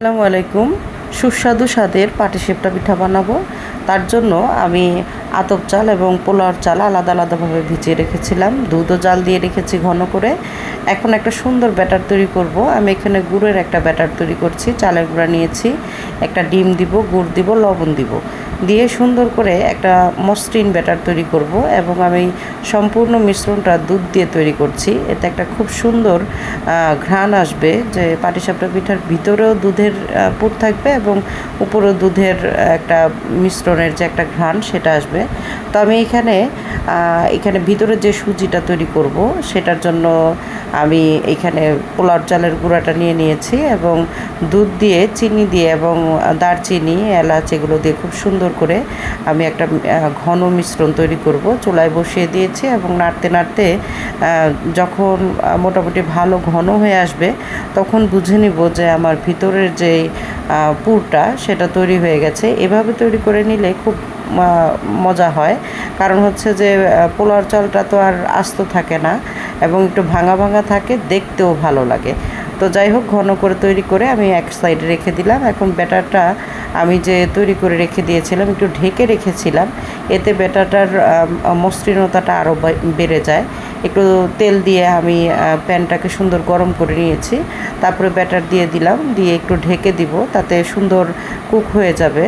আসসালামু আলাইকুম। সুস্বাদু স্বাদের পাটিসেপটা পিঠা বানাবো। তার জন্য আমি আতপ চাল এবং পোলাওর চাল আলাদা আলাদাভাবে ভিজিয়ে রেখেছিলাম। দুধও জাল দিয়ে রেখেছি ঘন করে। এখন একটা সুন্দর ব্যাটার তৈরি করব। আমি এখানে গুড়ের একটা ব্যাটার তৈরি করছি। চালের গুঁড়া নিয়েছি, একটা ডিম দিব, গুড় দিব, লবণ দিব। দিয়ে সুন্দর করে একটা মসৃণ ব্যাটার তৈরি করব এবং আমি সম্পূর্ণ মিশ্রণটা দুধ দিয়ে তৈরি করছি। এতে একটা খুব সুন্দর ঘ্রাণ আসবে যে পাটিসাপটা পিঠার ভিতরেও দুধের পুর থাকবে এবং উপরেও দুধের একটা মিশ্রণের যে একটা ঘ্রাণ, সেটা আসবে। তো আমি এখানে এখানে ভিতরে যে সুজিটা তৈরি করব, সেটার জন্য আমি এখানে পোলাও চালের গুঁড়াটা নিয়ে নিয়েছি এবং দুধ দিয়ে, চিনি দিয়ে এবং দারচিনি, এলাচ এগুলো দিয়ে খুব সুন্দর করে আমি একটা ঘন মিশ্রণ তৈরি করব। চুলায় বসিয়ে দিয়েছি এবং নাড়তে নাড়তে যখন মোটামুটি ভালো ঘন হয়ে আসবে, তখন বুঝে নিব যে আমার ভিতরের যে পুরটা সেটা তৈরি হয়ে গেছে। এভাবে তৈরি করে নিলে খুব মজা হয়। কারণ হচ্ছে যে পোলার চালটা তো আর আস্ত থাকে না এবং একটু ভাঙা ভাঙা থাকে, দেখতেও ভালো লাগে। তো যাই হোক, ঘন করে তৈরি করে আমি এক সাইডে রেখে দিলাম। এখন ব্যাটারটা আমি যে তৈরি করে রেখে দিয়েছিলাম, একটু ঢেকে রেখেছিলাম, এতে ব্যাটারটার মসৃণতাটা আরও বেড়ে যায়। একটু তেল দিয়ে আমি প্যানটাকে সুন্দর গরম করে নিয়েছি। তারপরে ব্যাটার দিয়ে দিলাম, দিয়ে একটু ঢেকে দিব, তাতে সুন্দর কুক হয়ে যাবে।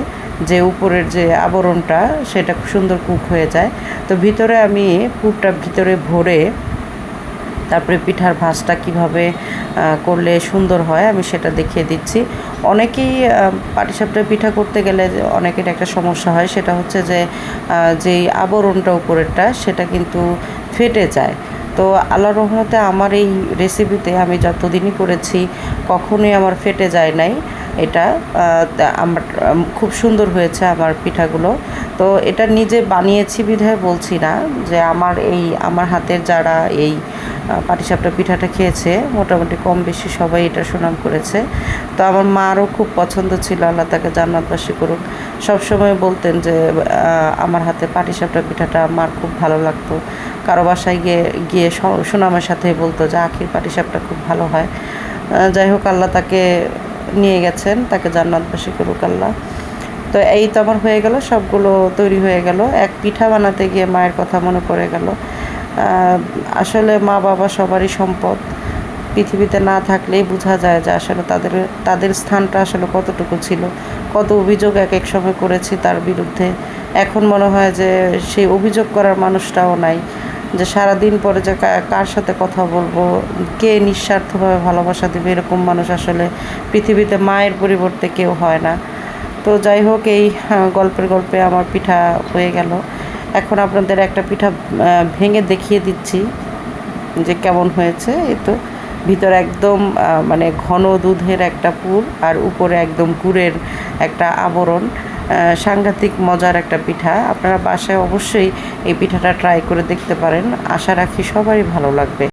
যে উপরের যে আবরণটা, সেটা সুন্দর কুক হয়ে যায়। তো ভিতরে আমি পুরটা ভিতরে ভরে তারপরে পিঠার ভাজটা কীভাবে করলে সুন্দর হয় আমি সেটা দেখিয়ে দিচ্ছি। অনেকেই পাটিসাপটা পিঠা করতে গেলে অনেকের একটা সমস্যা হয়, সেটা হচ্ছে যে যেই আবরণটা উপরেরটা সেটা কিন্তু ফেটে যায়। তো আল্লাহ রহমতে আমার এই রেসিপিতে আমি যতদিনই করেছি, কখনোই আমার ফেটে যায় নাই এটা। আমার, খুব সুন্দর হয়েছে আমার পিঠাগুলো। তো এটা নিজে বানিয়েছি বিধায় বলছি না যে আমার এই, আমার হাতের যারা এই পাটিসাপটা পিঠাটা খেয়েছে, মোটামুটি কম বেশি সবাই এটা সুনাম করেছে। তো আমার মারও খুব পছন্দ ছিল, আল্লাহ তাকে জান্নাতবাসী করুক। সবসময় বলতেন যে আমার হাতে পাটিসাপটা পিঠাটা মার খুব ভালো লাগতো। কারও বাসায় গিয়ে গিয়ে সুনামের সাথে বলতো যে, আখির পাটিসাপটা খুব ভালো হয়। যাই হোক, আল্লাহ তাকে নিয়ে গেছেন, তাকে জান্নাতবাসী করুক আল্লাহ। তো এই তো আমার হয়ে গেল, সবগুলো তৈরি হয়ে গেল। এক পিঠা বানাতে গিয়ে মায়ের কথা মনে পড়ে গেল। আসলে মা বাবা সবারই সম্পদ। পৃথিবীতে না থাকলেই বোঝা যায় যে আসলে তাদের তাদের স্থানটা আসলে কতটুকু ছিল। কত অভিযোগ এক এক সময় করেছি তার বিরুদ্ধে। এখন মনে হয় যে সেই অভিযোগ করার মানুষটাও নাই যে সারাদিন পরে যে কার সাথে কথা বলব কে নিঃস্বার্থভাবে ভালোবাসা দেবে এরকম মানুষ আসলে পৃথিবীতে মায়ের পরিবর্তে কেউ হয় না। তো যাই হোক এই আহ, গল্পের গল্পে আমার পিঠা হয়ে গেল। এখন আপনাদের একটা পিঠা ভেঙে দেখিয়ে দিচ্ছি যে কেমন হয়েছে। এ তো ভিতরে একদম মানে ঘন দুধের একটা পুর আর উপরে একদম গুড়ের একটা আবরণ। সাংঘাতিক মজার একটা পিঠা। আপনারা বাসায় অবশ্যই এই পিঠাটা ট্রাই করে দেখতে পারেন। আশা রাখি সবারই ভালো লাগবে।